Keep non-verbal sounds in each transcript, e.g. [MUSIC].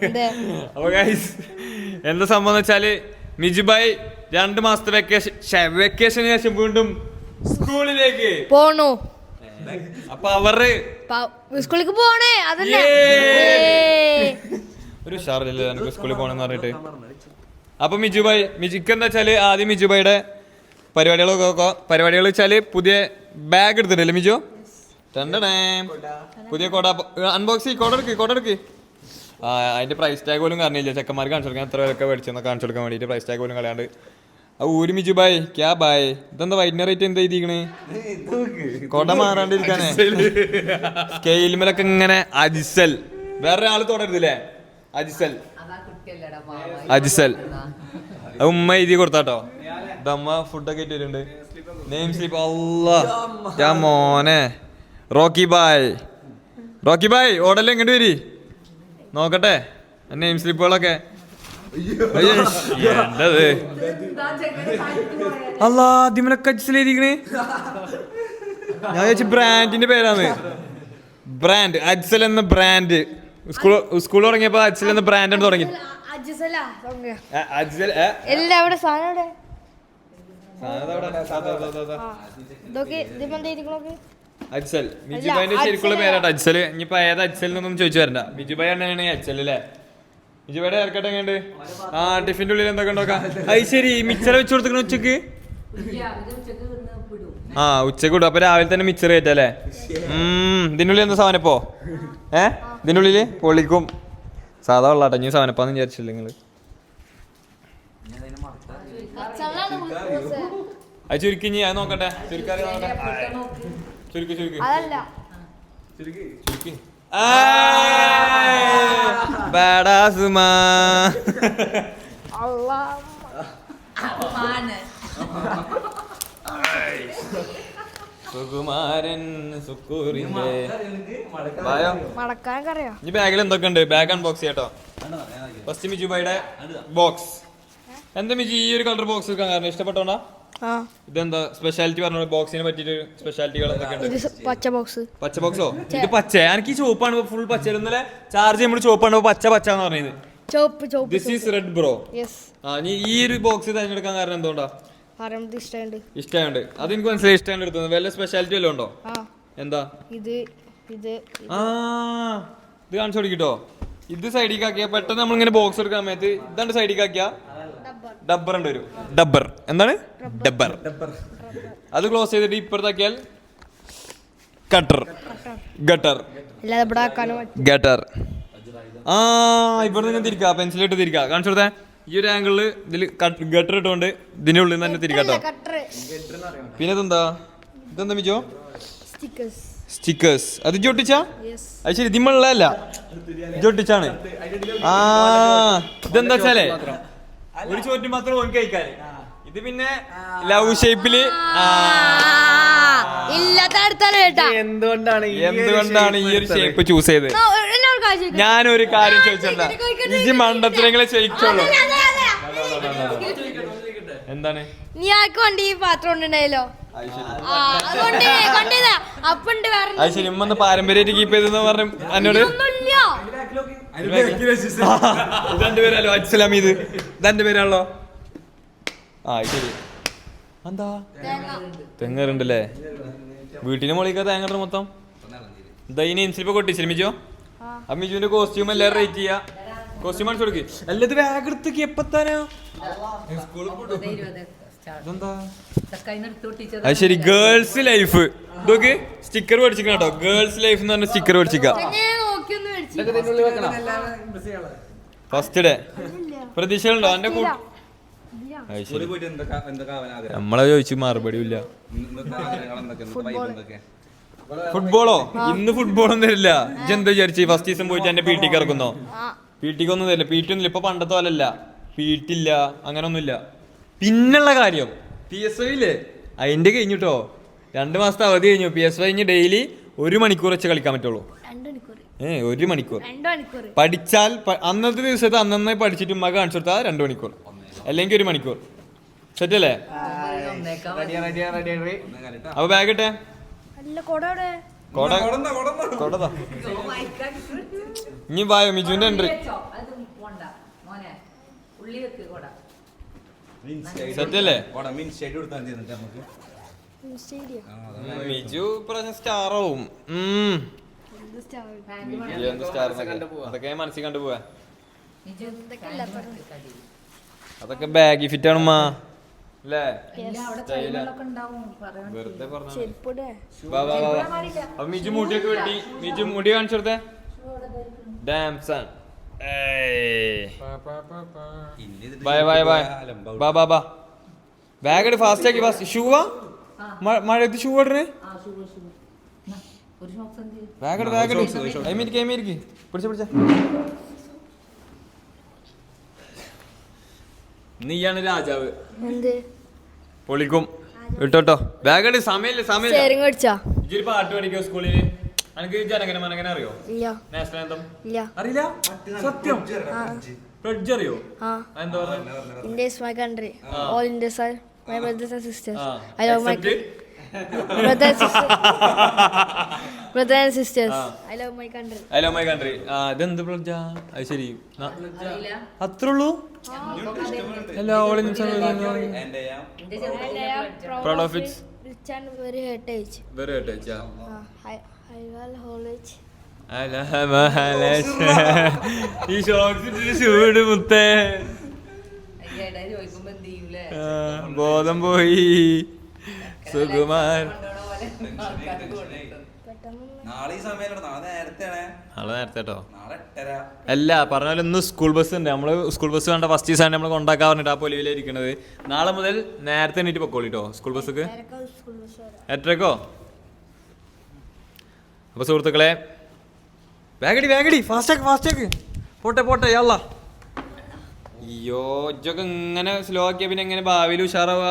എന്തേ അപ്പൊ ഗൈസ് എന്താ സംഭവം എന്ന് വെച്ചാൽ മിജുബായ് രണ്ട് മാസത്തെ വെക്കേഷൻ വെക്കേഷന് ശേഷം വീണ്ടും സ്കൂളിലേക്ക്. പോണു. അപ്പൊ അവർ സ്കൂളിലേക്ക് പോണേ അതല്ലേ! ഒരു ഉഷാറില്ല എനിക്ക് സ്കൂളിൽ പോണെന്ന് പറഞ്ഞിട്ട്. അപ്പൊ മിജുബായ് മിജിക്ക് എന്താ വെച്ചാൽ ആദ്യം മിജുബായുടെ പരിപാടികളൊക്കെ പരിപാടികൾ വെച്ചാൽ പുതിയ ബാഗ് എടുത്തിട്ടില്ലേ മിജു? രണ്ടടേ പുതിയ കോട. അൺബോക്സ് കോട എടുക്ക് കോട എടുക്ക്. അതിന്റെ പ്രൈസ് ടാഗ് പോലും കാണില്ല. ചെക്കന്മാർക്ക് കാണിച്ചു കൊടുക്കാൻ എത്ര പേരൊക്കെ മേടിച്ചെന്ന് കാണിച്ചു കൊടുക്കാൻ വേണ്ടിയിട്ട് പ്രൈസ് ടാഗ് പോലും കളയാണ്ട്. ആ ഊര് മിജു ബായ് ക്യാ ബായ് ഇതെന്താ വൈറ്റിന് റേറ്റ് എന്താ എഴുതിക്കണ്? കൊട മാറാണ്ടിരിക്കാനേ. സ്കെയിലുമലൊക്കെ ഇങ്ങനെ അജിസൽ. വേറെ ആൾ തുടരുന്നില്ലേ അജിസൽ. അജിസൽ ഉമ്മ എഴുതി കൊടുത്താട്ടോ. ഇതമ്മ ഫുഡൊക്കെ ഇട്ടിട്ടുണ്ട്. നെയിം സ്ലിപ്പ് അല്ലാ ഞാൻ മോനെ. റോക്കി ബായ്. റോക്കി ബായ് ഓടല്ലേ ഇങ്ങോട്ട് വരി. നോക്കട്ടെ നെയിം സ്ലിപ്പുകളൊക്കെ എന്തത്? അല്ലാ ഞാൻ ചോദിച്ച ബ്രാൻഡിന്റെ പേരാണ് ബ്രാൻഡ് അജ്സൽ എന്ന ബ്രാൻഡ്. സ്കൂൾ സ്കൂൾ തുടങ്ങിയപ്പോ അജ്സൽ എന്ന ബ്രാൻഡാണ് തുടങ്ങി. സാധനം അജ്സൽ മിജുബായിന്റെ ശരിക്കുള്ള. പേരാട്ടോ. അജ്സൽ ഇനിയിപ്പോ ഏത് അജ്സൽ എന്നൊന്നും ചോദിച്ചു വരണ്ട. മിജുബായി എണ്ണയാണ് അജ്സൽ അല്ലേ മിജുബായുടെ ഹെയർക്കട്ട് എങ്ങനെയുണ്ട്? ആ ടിഫിന്റെ ഉള്ളിൽ എന്തൊക്കെ ഉണ്ടോക്കാം അത് ശരി മിച്ചർ വെച്ച് കൊടുത്തിക്കണ ഉച്ചയ്ക്ക്? ആ ഉച്ചയ്ക്ക് വിടും അപ്പൊ രാവിലെ തന്നെ മിച്ചർ കയറ്റല്ലേ? ഇതിന്റെ ഇതിനുള്ളിൽ എന്താ സാധനപ്പോ ഏ? ഇതിനുള്ളിൽ പൊളിക്കും സാധാ വെള്ളാട്ടോ. ഇനി സാധനപ്പാന്ന് വിചാരിച്ചില്ല നിങ്ങൾ. അത് ചുരുക്കി ഞാൻ നോക്കട്ടെ. ചുരുക്കാറി നോക്കട്ടെ. ചുരുക്കി ചുരുക്കി. അതല്ല. ചുരുക്കി. ബാഡാസുമാ. അള്ളാ സുകുമാരൻ സുക്കൂറിന്റെ അറിയാം ഈ ബാഗിൽ എന്തൊക്കെ ഉണ്ട് ബാഗ് അൺബോക്സ് ചെയ്യട്ടോ. ഫസ്റ്റ് മിജുബായുടെ ബോക്സ് എന്താ മിജി ഈ ഒരു കളർ ബോക്സ് എടുക്കാൻ കാരണം? ഇഷ്ടപ്പെട്ടോണ്ടാ ഇതെന്താ? സ്പെഷ്യാലിറ്റി പറഞ്ഞ ബോക്സിനെ പറ്റിയിട്ട് സ്പെഷ്യാലിറ്റികൾ എന്തൊക്കെ ഉണ്ട്. ഇത് പച്ച ബോക്സ് പച്ച ബോക്സോ ഇത് പച്ച. എനിക്ക് ചുവപ്പാണ് ഫുൾ പച്ച ഇന്നലെ ചാർജ് ചെയ്യുമ്പോൾ ചുവപ്പാണ് പച്ച പച്ച എന്ന് പറഞ്ഞത്. ദിസ് ഈസ് റെഡ് ബ്രോ ആ നീ ഈ ഒരു ബോക്സ് തിരഞ്ഞെടുക്കാൻ കാരണം എന്തുകൊണ്ടാ? ഇഷ്ടമുണ്ട്. അത് എനിക്ക് മനസ്സിലായി ഇഷ്ടമാണ് എടുത്തത്. വല്ല സ്പെഷ്യാലിറ്റി വല്ലതും ഉണ്ടോ? എന്താ? ഇത് ഇത് ആ ഇത് കാണിച്ചു കൊടുക്കിട്ടോ ഇത് സൈഡിലേക്ക് പെട്ടെന്ന് പെട്ടെന്ന് നമ്മളിങ്ങനെ ബോക്സ് എടുക്കാൻ സമയത്ത് ഇതാണ് സൈഡിക്കാക്കിയാ ആക്കിയ ഡബ്ബർ ഉണ്ട് വരും ഡബ്ബർ. എന്താണ്? ഡബ്ബർ. അത് ക്ലോസ് ചെയ്തിട്ട് ഇപ്പുറത്താക്കിയാൽ കട്ടർ ഗട്ടർ. ഗട്ടർ. ആ ഇവിടെ നിന്ന് തിരിക്കുക പെൻസിലിട്ട് തിരിക്കുക കാണിച്ചു കൊടുത്തേ. ഈ ഒരു ആംഗിളിൽ ഇതിൽ ഗട്ടർ ഇട്ടുകൊണ്ട് ഇതിന്റെ ഉള്ളിൽ നിന്ന് തന്നെ തിരിക്കാട്ടോ പിന്നെ ഇതെന്താ? ഇതെന്താ മിജോ? സ്റ്റിക്കേഴ്സ്. സ്റ്റിക്കേഴ്സ്. അത് ജൊട്ടിച്ചാ അത് ശരി ഇതിമുള്ളതല്ല ജൊട്ടിച്ചാണ് ആ ഇതെന്താ വെച്ചാലേ? ഒരു ചോറ്റും മാത്രം ഓൻ കഴിക്കാൻ ഇത് പിന്നെ ലവ് ഷേപ്പിൽ. ഇല്ലാത്ത അടുത്താണ് കേട്ടാ. എന്തുകൊണ്ടാണ് ഈ എന്തുകൊണ്ടാണ് ഈ ഒരു ഷേപ്പ് ചൂസ് ചെയ്തത്? എല്ലാവർക്കും ഞാനൊരു കാര്യം ചോദിച്ചല്ല ഈ മണ്ടത്തിനെങ്കിലും ചോദിച്ചോളൂ. എന്താണ്? നീ ആർക്ക് വണ്ടി ഈ പാത്രം ഉണ്ടായല്ലോ അപ്പൊ പാരമ്പര്യമായിട്ട് കീപ്പ് ചെയ്തെന്ന് പറഞ്ഞു എന്നോട്? ഒന്നുമില്ല ഇതെന്റെ പേരല്ലോ അജ്സലാം ഇത് ഇതെന്റെ പേരാണല്ലോ ആ ഇത് ശരി. എന്താ? തെങ്ങറുണ്ടല്ലേ? വീട്ടിന് മുകളിൽ തേങ്ങ മൊത്തം? ഇതാ ഇനി ഇൻസിലിപ്പോ കൊട്ടി ശ്രമിച്ചോ ആ മിജുവിന്റെ കോസ്റ്റ്യൂം എല്ലാം റേറ്റ് ചെയ്യാ. കോസ്റ്റ്യൂം അടിച്ചു കൊടുക്കേ. അല്ലത് ബാഗ് എടുത്തേക്ക് എപ്പത്താനാ ഇതെന്താ? അത് ശരി ഗേൾസ് ലൈഫ് ഇതൊക്കെ സ്റ്റിക്കർ മേടിച്ചിരിക്കണം കേട്ടോ. ഗേൾസ് ലൈഫ് എന്ന് പറഞ്ഞ സ്റ്റിക്കർ മേടിച്ചു ഫസ്റ്റ് ഡേ പ്രതീക്ഷകളുണ്ടോ എന്റെ കൂട്ട നമ്മളെ ചോദിച്ചു മറുപടി ഇല്ല. ഫുട്ബോളോ ഇന്ന് ഫുട്ബോളൊന്നും തരില്ല ഇജെന്താ എന്താ വിചാരിച്ചു ഫസ്റ്റ് സീസൺ പോയിട്ട് എന്റെ പി ടിക്ക് ഇറക്കുന്നോ? പി ടിക്ക് ഒന്നും തരില്ല പി ടി ഒന്നും ഇപ്പൊ പണ്ടത്തെ പോലല്ല പി ടി ഇല്ല. അങ്ങനെ ഒന്നുമില്ല പിന്നുള്ള കാര്യം. പി എസ് ഐ ഇല്ലേ അതിന്റെ കഴിഞ്ഞിട്ടോ. രണ്ട് മാസത്തെ അവധി കഴിഞ്ഞു. പി എസ് ഐ കഴിഞ്ഞ് ഡെയിലി ഒരു മണിക്കൂർ വെച്ച് കളിക്കാൻ പറ്റുള്ളൂ. ഏ ഒരു മണിക്കൂർ. പഠിച്ചാൽ അന്നത്തെ ദിവസത്തെ അന്നേ പഠിച്ചിട്ട് ഉമ്മ കാണിച്ചു കൊടുത്താൽ രണ്ട് മണിക്കൂർ. അല്ലെങ്കിൽ ഒരു മണിക്കൂർ. സെറ്റ് അല്ലേ അപ്പൊ ബാഗ് ഇട്ടേ? ഇനി വായോ മിജുവിന്റെ എൻട്രി സെറ്റ് അല്ലേ? മിജു പ്രാവശ്യം സ്റ്റാർ ആവും. അതൊക്കെ മനസ്സിൽ കണ്ടുപോവാ. അതൊക്കെ ബാഗി ഫിറ്റ് ആണ് മാ അല്ലേ? വെറുതെ പറഞ്ഞ മിജു മുടിയൊക്കെ വെട്ടി. മിജു മുടി കാണിച്ചെടുത്തേ ഡാംസൺ ബൈ ബൈ ബൈ ബാ ബാ ബാ ബാഗ് ഫാസ്റ്റ് ആക്കി ഫാസ്റ്റ് ഷൂവാ മഴയത്ത് ഷൂ ഇടണേ ആ ഷൂ ഷൂ ഒരു ഷോക്സ് എന്ത് ചെയ്യും? ബാഗ് എടു ബാഗ് എടു കൈമേരിക്ക് കൈമേരിക്ക് പിടിച്ച പിടിച്ച. നീയാണ് രാജാവ്. എന്ത്? പൊളിക്കും. ഇട്ടോട്ടോ ബാഗ് എടു സമയമില്ല സമയം ഇജ്ജൊരു പാട്ട് പഠിക്കോ സ്കൂളിൽ? എനിക്ക് ജനഗണ മനഗന അറിയോ? National anthem? അറിയില്ല? സത്യം? ഫ്ലഡ്ജ് അറിയോ? ആ. എന്താ പറയുക India is my country. All Indians are my brothers and sisters. I love my brother and sisters I love my country I love my country ആ ഇതെന്ത് ഫ്ലഡ്ജാ അത് ശരി. അത്രേ ഉള്ളൂ all it. Rich and very heritage very കേട്ടോ I വാൽ ഹോളേജ്. ഈ ഷോക്സ് ചൂട് മുത്തേ. ബോധം പോയി. സുകുമാർ നാളെ ഈ സമയം നാളെ നേരത്തെയാണ് നാളെ നേരത്തെ കേട്ടോ അല്ല പറഞ്ഞ പോലെ ഇന്ന് സ്കൂൾ ബസ് ഉണ്ട് നമ്മൾ സ്കൂൾ ബസ് കണ്ട ഫസ്റ്റ് ദിവസമാണ് നമ്മൾ കൊണ്ടാക്കാൻ പറഞ്ഞിട്ട് ആ പൊലിവിലിരിക്കുന്നത് നാളെ മുതൽ നേരത്തെ എണീറ്റ് പൊക്കോളി കേട്ടോ സ്കൂൾ ബസ്സൊക്കെ എട്ടരക്കോ അപ്പൊ സുഹൃത്തുക്കളെ വേഗടി വേഗടി ഫാസ്റ്റാക്ക് ഫാസ്റ്റാക്ക് പോട്ടെ പോട്ടെ അയ്യോ ഇജ്ജൊക്കെ ഇങ്ങനെ സ്ലോ ആക്കിയാ പിന്നെ എങ്ങനെ ഭാവിയിൽ ഉഷാറാവുക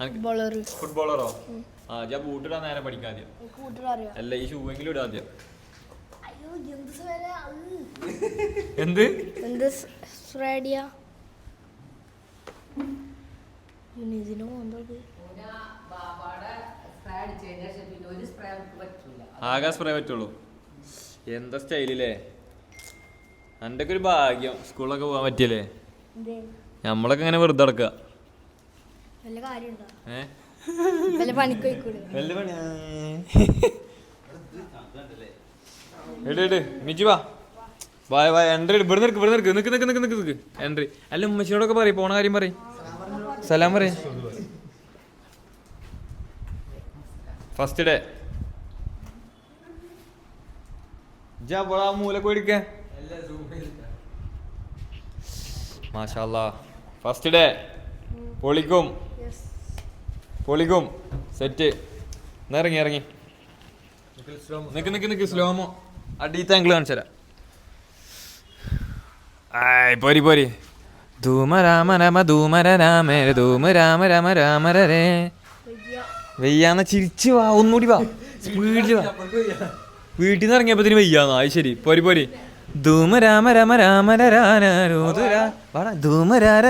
ഫുട്ബോളർ ഫുട്ബോളറോ ആ ഞാൻ ബൂട്ടിടാൻ നേരെ പഠിക്കാം ആദ്യം. അല്ല ഈ ഷൂ എങ്കിലും ഇടാം ആദ്യം. അയ്യോ എന്ത് എന്ത്? എന്ത് സ്പ്രേഡിയ പറ്റൂല. സ്പ്രേ പറ്റുള്ളൂ. എന്താ സ്റ്റൈലില്ലേ എന്റെ ഒരു ഭാഗ്യം. സ്കൂളിലൊക്കെ പോകാൻ പറ്റിയല്ലേ? നമ്മളൊക്കെ ഇങ്ങനെ വെറുതെ നടക്കുക മിജു വാ. വായ വായ എൻട്രി ഇവിടെ നിൽക്ക് ഇവിടെ നിൽക്ക് നിൽക്ക് നിക്ക് എൻട്രി അല്ല ഉമ്മച്ചിനോടൊക്കെ പറയും പോണ കാര്യം പറയും. സലാം പറയും. ഫസ്റ്റ് ഡേ ജാ മൂലക്ക് പോയിടിക്ക മാഷാല്ലാ. ഫസ്റ്റ് ഡേ പൊളിക്കും. യെസ് പൊളിക്കും. സെറ്റ് എന്നാ ഇറങ്ങി ഇറങ്ങി. നിക്ക് നിക്ക് നിക്ക് സ്ലോമോ അടിയത്തെ ആംഗിൾ കാണിച്ചുതരാം ആയ് പോരി പോരി. ധൂമ രാമ രമ ധൂമര രാമേ ധൂമ രാമ രമ രാമരേ വെയ്യാന്ന ചിരിച്ചു വാ ഒന്നുകൂടി വാ. സ്പീഡിൽ വാ. വീട്ടിൽ നിന്ന് ഇറങ്ങിയപ്പോ വെയ്യാന്ന്. അത് ശരി. പോരി പോരി. ധൂമ രാമ രമ രാമ രാനൂതുര ധൂമ രാര.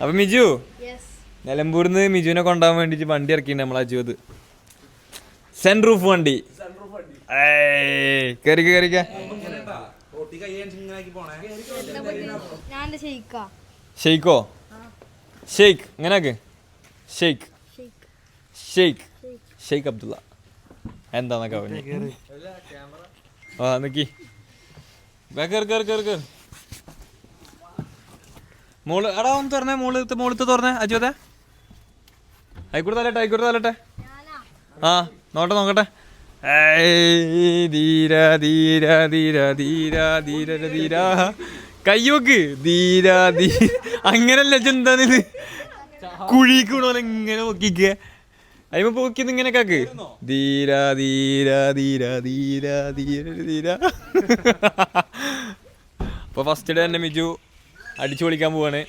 അപ്പൊ മിജു യെസ് നിലമ്പൂർന്ന് മിജുവിനെ കൊണ്ടാൻ വേണ്ടിട്ട് വണ്ടി ഇറക്കിണ്ട് നമ്മളെ അജുവത് സെൻ റൂഫ് വണ്ടി. കയറിക്ക കേറിക്ക റോട്ടി കൈ ഇങ്ങനെ ആക്കി പോണേ. ഞാൻ എന്റെ ഷെയ്ക്കാ? ഷെയ്ക്കോ ഷെയ്ഖ് ഇങ്ങനെ ആക്ക് ഷെയ്ഖ് ഷെയ്ക്ക്. ഷെയ്ഖ് ഷെയ്ഖ് അബ്ദുള്ള. എന്താന്നൊക്കെ പറഞ്ഞു. ആ നിക്കി. മോൾ എടാ ഒന്ന് തുറന്നേ മോൾ മോളത്ത് തുറന്നേ അജുവത്തെ. ആയിക്കോട്ടെ തലട്ടെ ആയിക്കോട്ടെ തലട്ടെ. ആ നോട്ടെ നോക്കട്ടെ. ധീര ധീര ധീര ധീര ധീര ധീര. കയ്യോക്ക് ധീര ധീര. അങ്ങനല്ല ചെന്താണിത് കുഴിക്കൂടോ ഇങ്ങനെ നോക്കിക്ക. അയ്മ പോക്കിയത് ഇങ്ങനെ കാക്ക്. ധീര ധീര ധീര ധീര ധീര ധീര അപ്പൊ ഫസ്റ്റ് ഡേ തന്നെ മിജു അടിച്ചു പൊളിക്കാൻ പോവാണ്.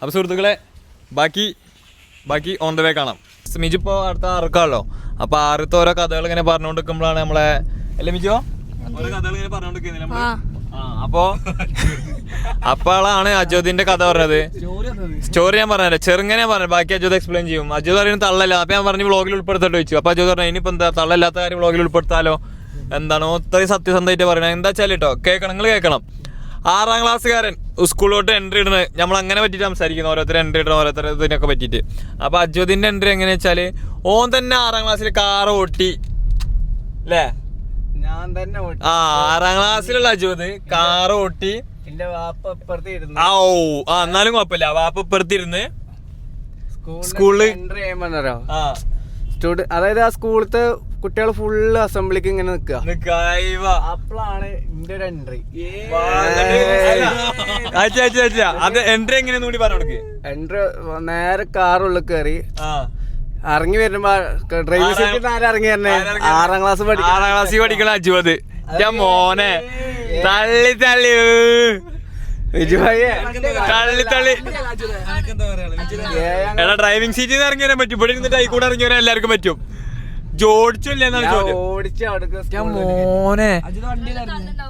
അപ്പൊ സുഹൃത്തുക്കളെ ബാക്കി ബാക്കി ഓൺ ദ വേ കാണാം. മിജു ഇപ്പൊ അടുത്ത ആർക്കാണല്ലോ? അപ്പൊ ആറത്തെ ഓരോ കഥകൾ ഇങ്ങനെ പറഞ്ഞുകൊണ്ടിരിക്കുമ്പോഴാണ് നമ്മളെ അല്ലേ മിജോ? ഓരോ കഥകൾ ഇങ്ങനെ പറഞ്ഞുകൊണ്ടിരിക്കുന്നില്ല നമ്മൾ? അപ്പോ അപ്പോളാണ് അജോദിന്റെ കഥ പറഞ്ഞത്. സ്റ്റോറി ഞാൻ പറഞ്ഞത് ചെറുങ്ങനെ പറഞ്ഞു ബാക്കി അജോദ് എക്സ്പ്ലെയിൻ ചെയ്യും. അജോദ് പറയുന്നത് തള്ളല്ല. അപ്പൊ ഞാൻ പറഞ്ഞു വ്ളോഗിൽ ഉൾപ്പെടുത്തിട്ട് വെച്ചു അപ്പൊ അജോദ് പറഞ്ഞു ഇനിയിപ്പോ എന്താ തള്ളല്ലാത്ത കാര്യം വ്ളോഗിൽ ഉൾപ്പെടുത്താലോ? എന്താണോ? ഇത്രയും സത്യസന്ധമായിട്ട് പറയണത് എന്താ വെച്ചാൽ കേട്ടോ കേൾക്കണം. നിങ്ങൾ കേൾക്കണം. ആറാം ക്ലാസ്സുകാരൻ സ്കൂളിലോട്ട് എൻട്രി ഇടുന്നത്. നമ്മൾ അങ്ങനെ പറ്റിയിട്ട് സംസാരിക്കുന്നു ഓരോരുത്തർ എൻട്രി ഇടണം ഓരോരുത്തർ ഇതിനൊക്കെ പറ്റിയിട്ട്. അപ്പൊ അജോദിന്റെ എൻട്രി എങ്ങനെയാ വെച്ചാൽ ഓൻ തന്നെ ആറാം ക്ലാസ്സിൽ കാർ ഓട്ടി. അല്ലേ ഞാൻ തന്നെ. ആ ആറാം ക്ലാസ്സിലുള്ള അജോത് കാറ് ഓട്ടി. എന്റെ വാപ്പ അപ്പുറത്ത് ആ ഓ ആ എന്നാലും കുഴപ്പമില്ല. വാപ്പ ഇപ്പുറത്തിരുന്ന് സ്കൂളിൽ എൻട്രി ചെയ്യുമ്പോഴോ ആ. സ്റ്റുഡന്റ് അതായത് ആ സ്കൂളത്തെ കുട്ടികൾ ഫുള്ള് അസംബ്ലിക്ക് ഇങ്ങനെ നിക്കുക അപ്പളാണ് അപ്പോഴാണ് എന്റെ ഒരു എൻട്രി വാ, അച്ഛാ, അച്ഛാ, അച്ഛാ. അത് എൻട്രി എങ്ങനെയാന്ന് കൂടി പറഞ്ഞു എൻട്രി നേരെ കാറുള്ളിൽ കയറി ആ. ഇറങ്ങി വരുമ്പോ ഡ്രൈവിംഗ് സീറ്റിൽ ആരും ഇറങ്ങി തന്നെ ആറാം ക്ലാസ് പഠിക്കും ആറാം ക്ലാസ്സിൽ പഠിക്കണ അജുവത് ഞാൻ മോനെ. തള്ളി തള്ളി. തള്ളി തള്ളി. എടാ ഡ്രൈവിംഗ് സീറ്റിൽ നിന്ന് ഇറങ്ങി വരാൻ പറ്റും. ഇവിടെ ഇരുന്നിട്ട് കൂടെ ഇറങ്ങി വരാൻ എല്ലാവർക്കും പറ്റും. മോനെ.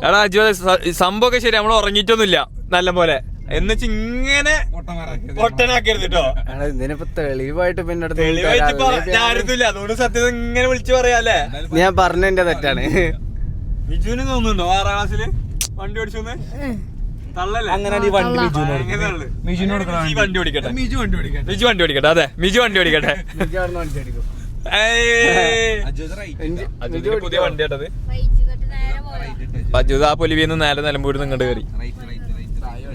എടാ അജു സംഭവമൊക്കെ ശരി നമ്മൾ ഉറങ്ങിയിട്ടൊന്നുമില്ല. നല്ല പോലെ. എന്നുവെച്ച് ഇങ്ങനെ പൊട്ടനാക്കരുത് കേട്ടോ ഇതിനിപ്പോ തെളിവായിട്ട് പിന്നെ അടുത്ത് തെളിവായിട്ട് തരാം. ഞാനില്ല അതുകൊണ്ട് സത്യത ഇങ്ങനെ വിളിച്ചു പറയാല്ലേ ഞാൻ പറഞ്ഞതിന്റെ തെറ്റാണ്. ബിജുവിന് തോന്നുന്നുണ്ടോ? ആറാം ക്ലാസ്സിൽ വണ്ടി ഓടിച്ചു തള്ളല്ലേ? അങ്ങനെ ഈ വണ്ടി മിജുവിന് കൊടുക്കണം. മിജു വണ്ടി ഓടിക്കട്ടെ. മിജു വണ്ടി ഓടിക്കട്ടെ. മിജു വണ്ടി ഓടിക്കട്ടെ അതെ. മിജു വണ്ടി ഓടിക്കട്ടെ. പുതിയ? വണ്ടി കേട്ടത് അജുത് ആ പൊലിവിന്ന് നേരെ നിലമ്പൂരിന്ന് ഇങ്ങോട്ട് കയറി.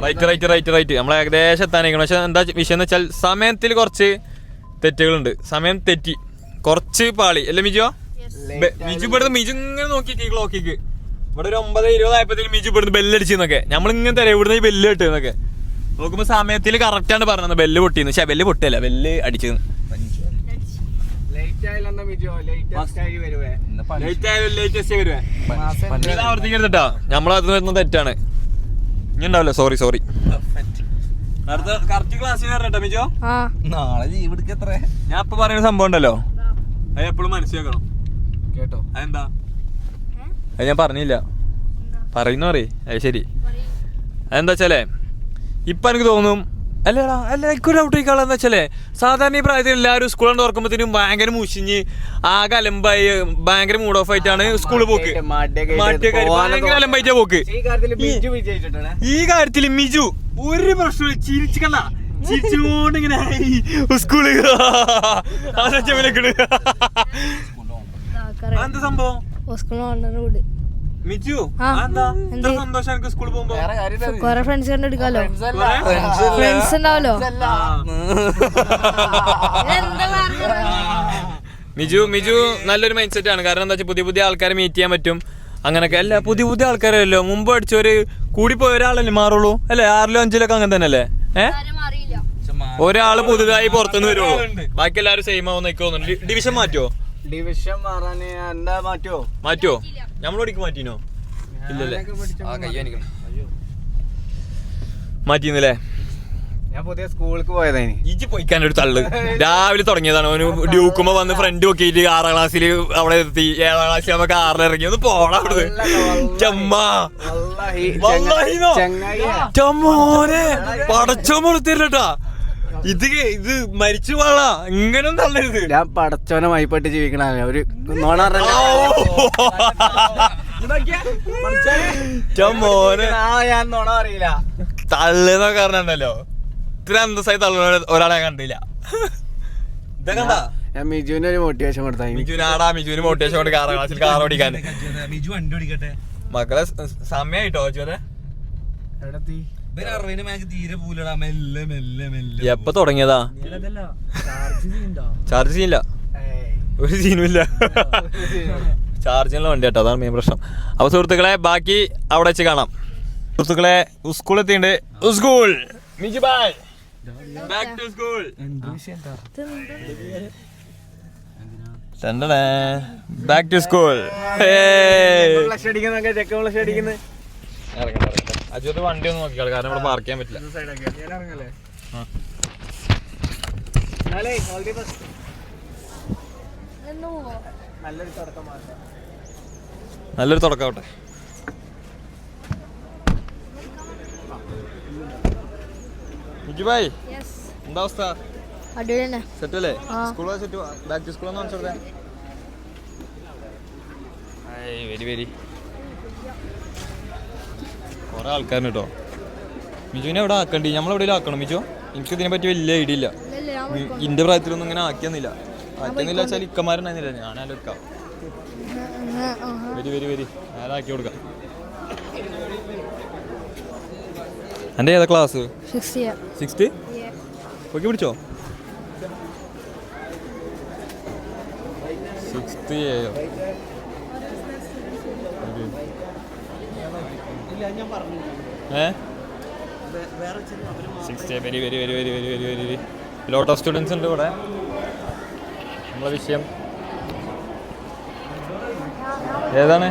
റൈറ്റ് റൈറ്റ് റൈറ്റ് റൈറ്റ് നമ്മൾ ഏകദേശം എത്താനിരിക്കണം പക്ഷെ എന്താ വിഷയം എന്ന് വെച്ചാൽ സമയത്തിൽ കുറച്ച് തെറ്റുകളുണ്ട്. സമയം തെറ്റി. കുറച്ച് പാളി. അല്ലേ മിജോ? മിജു ഇവിടുന്ന് മിജു ഇങ്ങനെ നോക്കി ക്ലോക്കിക്ക്. ഇവിടെ ഒരു ഒമ്പത് ഇരുപതായപ്പോഴത്തേക്കും മിജു ഇവിടുന്ന് ബെല്ലടിച്ചെന്നൊക്കെ നമ്മൾ ഇങ്ങനെ തരാം ഇവിടുന്ന് ബെല്ല് കിട്ടുന്നൊക്കെ നോക്കുമ്പോ സമയത്തിൽ കറക്റ്റ് ആണ് പറഞ്ഞത്. ബെല്ല് പൊട്ടിന്ന്. പക്ഷെ ബെല്ല് പൊട്ടിയല്ല. ബെല്ല് വരുവേ. ലേറ്റ് ആയാലും ലേറ്റസ്റ്റ് വരുവേ. ആവർത്തിക്കരുതട്ടാ നമ്മളത് വരുന്ന തെറ്റാണ്. ഇനി ഉണ്ടാവില്ല സോറി സോറി നാളെ ലീവ് എടുക്ക എത്ര ഞാൻ ഇപ്പൊ പറയുന്ന സംഭവം ഉണ്ടല്ലോ. അത് എപ്പോഴും മനസ്സിലാക്കണം കേട്ടോ. അതെന്താ? അത് ഞാൻ പറഞ്ഞില്ല. പറയുന്ന പറയ്. അത് ശരി. അതെന്താ വെച്ചാലേ ഇപ്പൊ എനിക്ക് തോന്നും അല്ലടാ അല്ല എനിക്കൊരു ഡൗട്ട് ആയിക്കാളെന്ന് വെച്ചാലേ സാധാരണ ഈ പ്രായത്തിൽ എല്ലാവരും സ്കൂളിൽ തുറക്കുമ്പോഴത്തേനും ഭയങ്കര മുഷിഞ്ഞ് ആകെ അലമ്പായി ഭയങ്കര മൂഡ് ഓഫ് ആയിട്ടാണ് സ്കൂളിൽ പോക്ക്. ഭയങ്കര അലമ്പായിട്ടാ പോക്ക്. ഈ കാര്യത്തിൽ മിജു ഒരു പ്രശ്നം ചിരിച്ചാ ചിരിച്ചുകൊണ്ട് ഇങ്ങനെ സ്കൂൾ എന്താ സംഭവം? സ്കൂളിൽ മിജു. എന്താ? സന്തോഷം എനിക്ക് സ്കൂളിൽ പോകുമ്പോ. കൊറേ ഫ്രണ്ട്സ് കണ്ടെടുക്കാലോ ഫ്രണ്ട്സ് ഉണ്ടാവല്ലോ. മിജു മിജു നല്ലൊരു മൈൻഡ് സെറ്റ് ആണ്. കാരണം എന്താ വെച്ചാൽ പുതിയ പുതിയ ആൾക്കാരെ മീറ്റ് ചെയ്യാൻ പറ്റും. അങ്ങനൊക്കെ. അല്ല പുതിയ പുതിയ ആൾക്കാരല്ലോ മുമ്പ് അടിച്ചൊരു കൂടിപ്പോയ ഒരാളല്ലേ മാറുള്ളൂ? അല്ലേ? ആറിലോ അഞ്ചിലൊക്കെ അങ്ങനെ തന്നെ അല്ലേ ഏ? ആരും അറിയില്ല ഒരാൾ പുതുതായി പുറത്തുനിന്ന് വരുള്ളൂ. ബാക്കി എല്ലാവരും സെയിം ആവുന്ന എനിക്ക് ഡിവിഷൻ മാറ്റുമോ ഡിവിഷൻ മാറാന് എന്താ മാറ്റോ മാറ്റോ നമ്മളോടിക്ക് മാറ്റിനോ? ഇല്ലല്ലേ. ഞാനൊക്കെ പഠിച്ച- മാറ്റിന്നല്ലേ? ഞാൻ പുതിയ സ്കൂളിലേക്ക് പോയതാണ് ഇജി പോയിക്കാൻ ഒരു തള്ളു. [LAUGHS] രാവിലെ തുടങ്ങിയതാണ്. ഓന് ഡ്യൂക്കുമ്പോ വന്ന് ഫ്രണ്ട് നോക്കിയിട്ട് ആറാം ക്ലാസ്സിൽ അവിടെ എത്തി. ഏഴാം ക്ലാസ്സിൽ നമുക്ക് ആറിൽ ഇറങ്ങി. ഒന്ന് പോടാ അവിടെ? ചമ്മോനെ പടച്ചോ മുളത്തിരട്ടാ ഇത് ഇത് മരിച്ചു പോളാ ഇങ്ങനെ തള്ളരുത്. ഞാൻ പടച്ചോനെ മൈപ്പെട്ട് ജീവിക്കണ ഒരു നോണ ഞാൻ നോണ അറിയില്ല തള്ളുന്ന പറഞ്ഞല്ലോ ഇത്ര അന്തസ്സായി തള്ളുന്ന ഒരാളെ കണ്ടില്ല. ഞാൻ മിജുവിന് ഒരു മോട്ടിവേഷൻ കൊടുത്താ മിജുനാടാ മിജുവിന് മോട്ടിവേഷൻ കൊണ്ട് കാറ ക്ലാസ്സിൽ കാർ ഓടിക്കാൻ മിജു വണ്ടി ഓടിക്കട്ടെ. മക്കളെ സമയായിട്ടോ എവിടെത്തി? ഇവർ അറുപതിന് മേക്ക് തീരെ പൂലടാ മെല്ലെ മെല്ലെ മെല്ലെ എപ്പ തുടങ്ങിയതാ? ചാർജ് ചെയ്യില്ല ഒരു സീനുമില്ല. ചാർജിനുള്ള വണ്ടി കേട്ടോ അതാണ് മെയിൻ പ്രശ്നം. അപ്പൊ സുഹൃത്തുക്കളെ ബാക്കി അവിടെ വെച്ച് കാണാം. സുഹൃത്തുക്കളെ school എത്തിണ്ട് school Miju back to school back to school flush അജുത്ത് വണ്ടി ഒന്ന് നോക്കിയാൽ കാരണം ഇവിടെ പാർക്ക് ചെയ്യാൻ പറ്റില്ല. നല്ലൊരു തുടക്കാവട്ടെ എന്താ അവസ്ഥ? സെറ്റ് അല്ലേ ആ. School set back to very very. കുറെ ആൾക്കാരുണ്ട് കേട്ടോ മിജുവിനെ എവിടെ ആക്കണ്ടി? നമ്മളെവിടെ ആക്കണം മിജു? എനിക്ക് ഇതിനെ പറ്റി വലിയ ഐഡിയ ഇല്ല. എന്റെ. ഇന്റെ പ്രായത്തിലൊന്നും ഇങ്ങനെ ആക്കിയെന്നില്ല ആക്കിയെന്നില്ല വെച്ചാൽ ഇക്കമാരുണ്ടായിരുന്നില്ല ഞാനാലും ഇക്കാം. വരി വരി വരി. ഞാനാക്കി കൊടുക്കാം. എന്റെ ഏതാ ക്ലാസ്? സിക്സ്റ്റി. ഓക്കെ പിടിച്ചോ? സിക്സ്ത് ഏ? Sixth very very very very very very very lot of students ഉണ്ട് ഇവിടെ. നമ്മളെ വിഷയം. ഏതാണ്?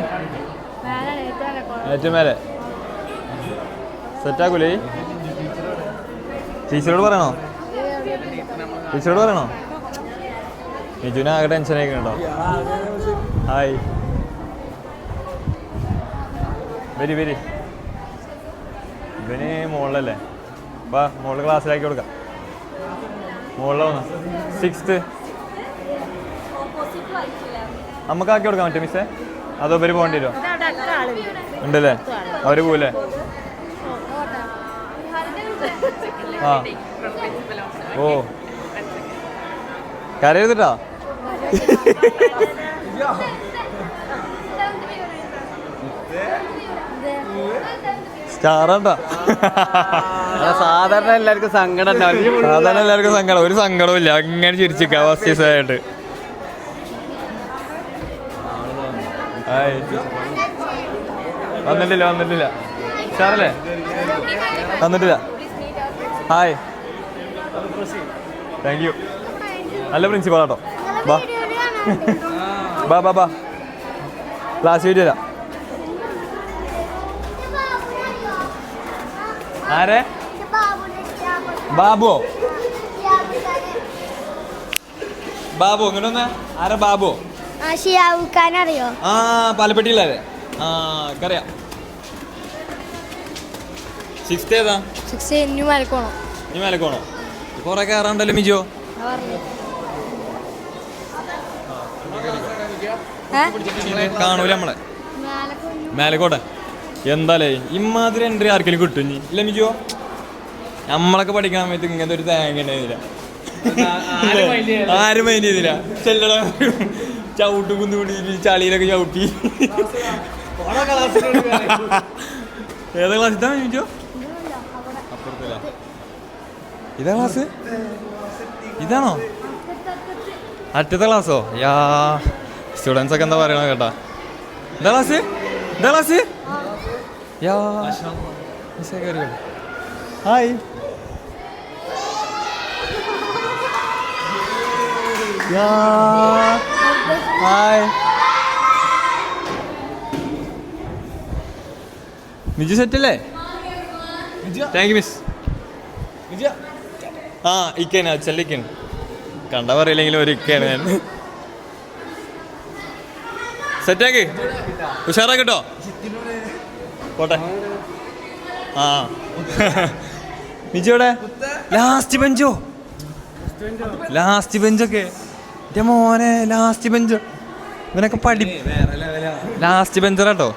ഏറ്റവും മേലെ. സെറ്റാക്കൂലേ ടീച്ചറോട് പറയണോ? ടീച്ചറോട് പറയണോ? മിജുന ആകെ ടെൻഷൻ ആയിക്കണോ ഹായ് വരി വരി. ഇവന് മുകളിലല്ലേ വാ മോൾ ക്ലാസ്സിലാക്കി കൊടുക്കാം. മുകളിൽ സിക്സ്ത് നമുക്ക് ആക്കി കൊടുക്കാൻ പറ്റും മിസ്സേ അതോ ഇവർ പോകേണ്ടി വരുമോ ഉണ്ടല്ലേ? അവർ പോവില്ലേ ആ. ഓ. കരയരുതിട്ടാ സ്റ്റാറാണ്ടാ സാധാരണ എല്ലാവർക്കും സങ്കടം സാധാരണ എല്ലാവർക്കും സങ്കടം. ഒരു സങ്കടവും ഇല്ല. അങ്ങനെ ചിരിച്ചിക്ക ഹായ് വന്നിട്ടില്ല വന്നിട്ടില്ല. സ്റ്റാറല്ലേ വന്നിട്ടില്ല. ഹായ് താങ്ക് യു നല്ല പ്രിൻസിപ്പാൾ കേട്ടോ ബാ. ബാ ബാ ബാ. ക്ലാസ് വീഡിയോ ആരെ? ബാബുവോ? ബാബു ഇങ്ങനെ ഒന്ന് ആരാ ബാബു? അറിയോ? ആ പാലപ്പെട്ടിയില്ലേ ആ അറിയാം സിക്സ്ത് ഏതാ? സിക്സ് ഇനി മേലക്കോണോ കുറെ കയറാണ്ടല്ലോ മിജോ. കാണൂല നമ്മളെ? മേലക്കോട്ടെ. എന്താലേ ഇമാതിരി എൻട്രി ആർക്കെങ്കിലും കിട്ടും ഇനി. ഇല്ല മിജോ? നമ്മളൊക്കെ പഠിക്കാൻ സമയത്ത് ഇങ്ങനത്തെ ഒരു തേങ്ങ ഉണ്ടായിരുന്നില്ല. ആരും മൈൻഡ് ചെയ്തില്ല. ചെല്ലട. ചവിട്ട് കുന്തി പിടിച്ചിട്ട് ചളിയിലൊക്കെ ചവിട്ടി. ഏതാ ക്ലാസ് ഇതാ മിജോ? അപ്പുറത്തല്ലേ? ഇതാ ക്ലാസ് ഇതാണോ? അറ്റത്തെ ക്ലാസ്സോ യാ സ്റ്റുഡൻസ് ഒക്കെ എന്താ പറയണ കേട്ടാ. ഇതാ ക്ലാസ് ഇതാ ക്ലാസ് യാ. മിസ്സേ കയറി hi. Yeah. Hi. Miju set അല്ലേ താങ്ക് യു മിസ് ആ ഇക്കാണ് ചെല്ലിക്കാണ് കണ്ട പറയില്ലെങ്കിലും ഒരു ഇക്കാണ് ഞാൻ. [LAUGHS] സെറ്റാക്ക് ഉഷാറാക്കിട്ടോ? പോട്ടെ. ആ. മിജിയോടെ ലാസ്റ്റ് ബെഞ്ചോ ലാസ്റ്റ് ബെഞ്ചൊക്കെ എന്റെ മോനെ ലാസ്റ്റ് ബെഞ്ച് ഇവനൊക്കെ പഠി ലാസ്റ്റ് ബെഞ്ചറാട്ടോ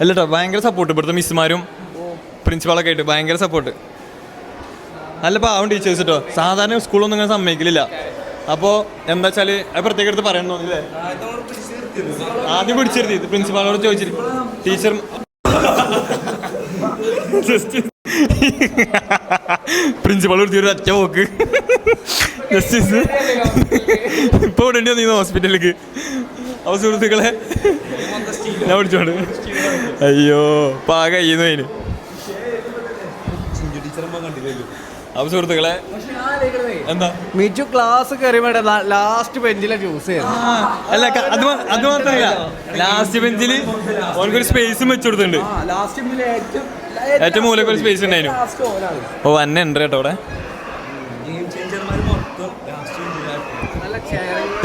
അല്ല കേട്ടോ ഭയങ്കര സപ്പോർട്ട് ഇവിടുത്തെ മിസ്സുമാരും പ്രിൻസിപ്പാളൊക്കെ ആയിട്ട് ഭയങ്കര സപ്പോർട്ട് നല്ല പാവം ടീച്ചേഴ്സ് കേട്ടോ സാധാരണ സ്കൂളൊന്നും ഇങ്ങനെ സമ്മതിക്കലില്ല. അപ്പോൾ എന്താ വെച്ചാൽ പ്രത്യേക എടുത്ത് പറയണം തോന്നില്ലേ ആദ്യം പിടിച്ചിരുത്തി. പ്രിൻസിപ്പാളോട് ചോദിച്ചിരുന്നു ടീച്ചർ പ്രിൻസിപ്പാൾ കൊടുത്തൊരു ഒറ്റ പോക്ക്. ജസ്റ്റിസ് ഇപ്പൊ വിടേണ്ടി വന്നിരുന്നു ഹോസ്പിറ്റലിലേക്ക്. അവ സുഹൃത്തുക്കളെ ഞാൻ വിളിച്ചോണ്ട് അയ്യോ പാക ചെയ്യുന്നു അതിന് അപ്പൊ സുഹൃത്തുക്കളെ എന്താ? മിജു ക്ലാസ് കയറിയുടെ ലാസ്റ്റ് ബെഞ്ചിലെ ജ്യൂസ് ചെയ്യുന്നു അല്ല അത് അത് മാത്രമല്ല ലാസ്റ്റ് ബെഞ്ചിൽ ഓനക്കൊരു സ്പേസും വെച്ചു കൊടുത്തിട്ടുണ്ട് ലാസ്റ്റ് ബെഞ്ചിലെ ഏറ്റവും ഏറ്റവും മൂലക്ക് ഒരു സ്പേസ് ഉണ്ടായിരുന്നു. ഓ അന്നെ ഉണ്ട് കേട്ടോ അവിടെ.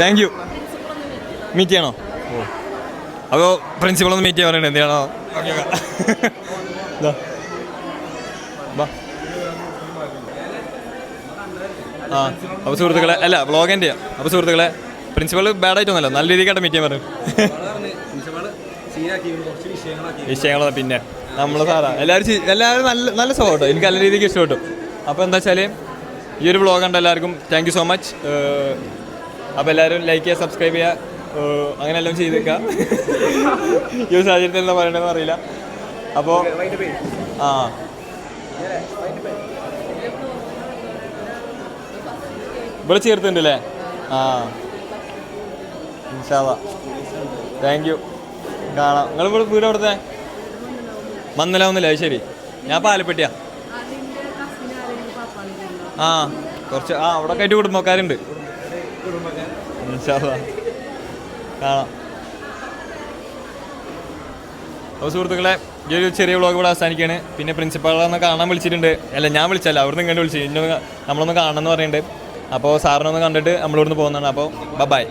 താങ്ക് യു മീറ്റ് ചെയ്യണോ? അപ്പോൾ പ്രിൻസിപ്പൾ ഒന്ന് മീറ്റ് ചെയ്യാൻ പറയണേ എന്തിനാണോ? ഓക്കെ [LAUGHS] ഇതാ വാ ആ അപ്പോൾ സുഹൃത്തുക്കളെ അല്ല വ്ളോഗ് എന്റെ അപ്പോൾ സുഹൃത്തുക്കളെ പ്രിൻസിപ്പൾ ബാഡായിട്ടൊന്നുമല്ല നല്ല രീതിക്കായിട്ട് മീറ്റ് ചെയ്യാൻ പറഞ്ഞു. വിഷയങ്ങളാണ് പിന്നെ നമ്മൾ സാറാ എല്ലാവരും എല്ലാവരും നല്ല നല്ല കേട്ടോ എനിക്ക് നല്ല രീതിക്ക് ഇഷ്ടപ്പെട്ടു. അപ്പോൾ എന്താ വെച്ചാൽ ഈ ഒരു വ്ളോഗ് ഉണ്ട് എല്ലാവർക്കും താങ്ക് യു സോ മച്ച് അപ്പോൾ എല്ലാവരും ലൈക്ക് ചെയ്യുക സബ്സ്ക്രൈബ് ചെയ്യുക അങ്ങനെ എല്ലാം ചെയ്തേക്കുക ഈ ഒരു സാഹചര്യത്തിൽ എന്താ പറയണമെന്ന് അറിയില്ല. അപ്പോൾ ആ. ഇവിടെ ചേർത്തുണ്ടല്ലേ ആ. ഇൻഷാ താങ്ക് യു കാണാം. നിങ്ങൾ ഇവിടെ വീട് അവിടുത്തെ മന്നലാവുന്നില്ല അത് ശരി. ഞാൻ പാലപ്പെട്ടിയാ. ആ കുറച്ച് ആ അവിടെ കയറ്റി കുടുംബക്കാരുണ്ട്. ഇൻഷാല്ലാ. കാണാം. അപ്പോൾ സുഹൃത്തുക്കളെ ഈ ഒരു ചെറിയ വ്ളോഗ് ഇവിടെ അവസാനിക്കുകയാണ് പിന്നെ പ്രിൻസിപ്പാളൊന്ന് കാണാൻ വിളിച്ചിട്ടുണ്ട്. അല്ല ഞാൻ വിളിച്ചല്ല. അവിടുന്ന് ഇങ്ങോട്ട് വിളിച്ചു. ഇന്നൊന്ന് നമ്മളൊന്ന് കാണണം എന്ന് പറയുന്നുണ്ട് അപ്പോൾ സാറിനൊന്ന് കണ്ടിട്ട് നമ്മളിവിടുന്ന് പോകുന്നതാണ്. അപ്പോൾ ബൈ.